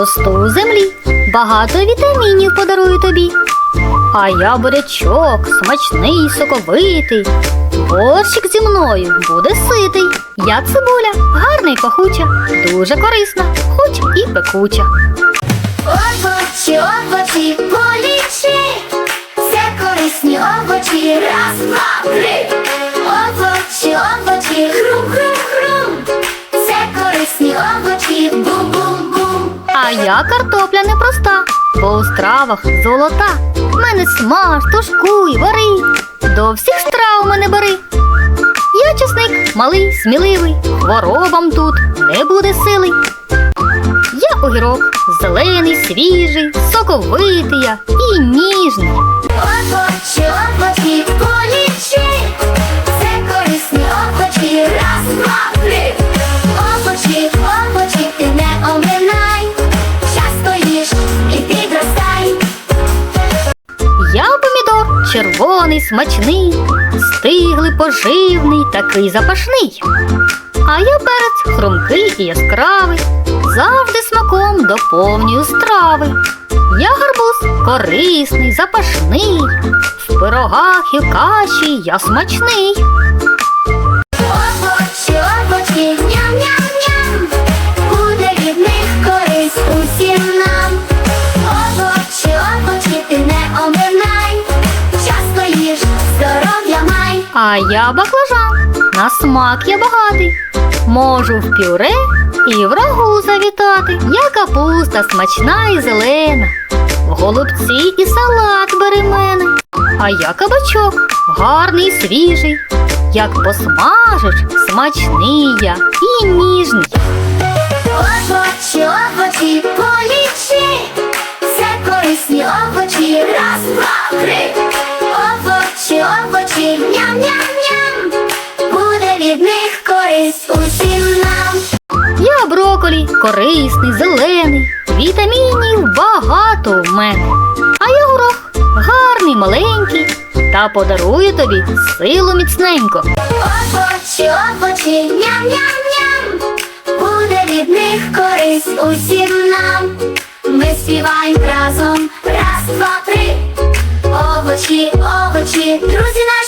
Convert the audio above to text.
росту у землі. Багато вітамінів подарую тобі. А я бурячок, смачний, соковитий. Борщик зі мною буде ситий. Я цибуля, гарна й пахуча, дуже корисна, хоч і пекуча. Овочі, овочі, полічи, це корисні овочі, раз, два, три. Овочі, овочі, хрум, А картопля непроста, бо у стравах золота. Мене смаж, тушкуй, вари. До всіх страв мене бери. Я чесник, малий, сміливий, хворобам тут не буде сили. Я огірок, зелений, свіжий, соковитий я і ніжний. Червоний, смачний, стиглий, поживний, такий запашний. А я перець хрумкий і яскравий, завжди смаком доповнюю страви. Я гарбуз корисний, запашний, в пирогах і каші я смачний. А я баклажан, на смак я багатий. Можу в пюре і в рагу завітати. Я капуста смачна і зелена. Голубці і салат бери мене. А я кабачок, гарний свіжий. Як посмажиш, смачний я і ніжний. Овочі, овочі, броколі, корисний, зелений, вітамінів багато в мене. А я горох, гарний, маленький, та подарую тобі силу міцненько. Овочі, овочі, ням-ням-ням, буде від них користь усім нам. Ми співаємо разом, раз, два, три. Овочі, овочі, друзі наші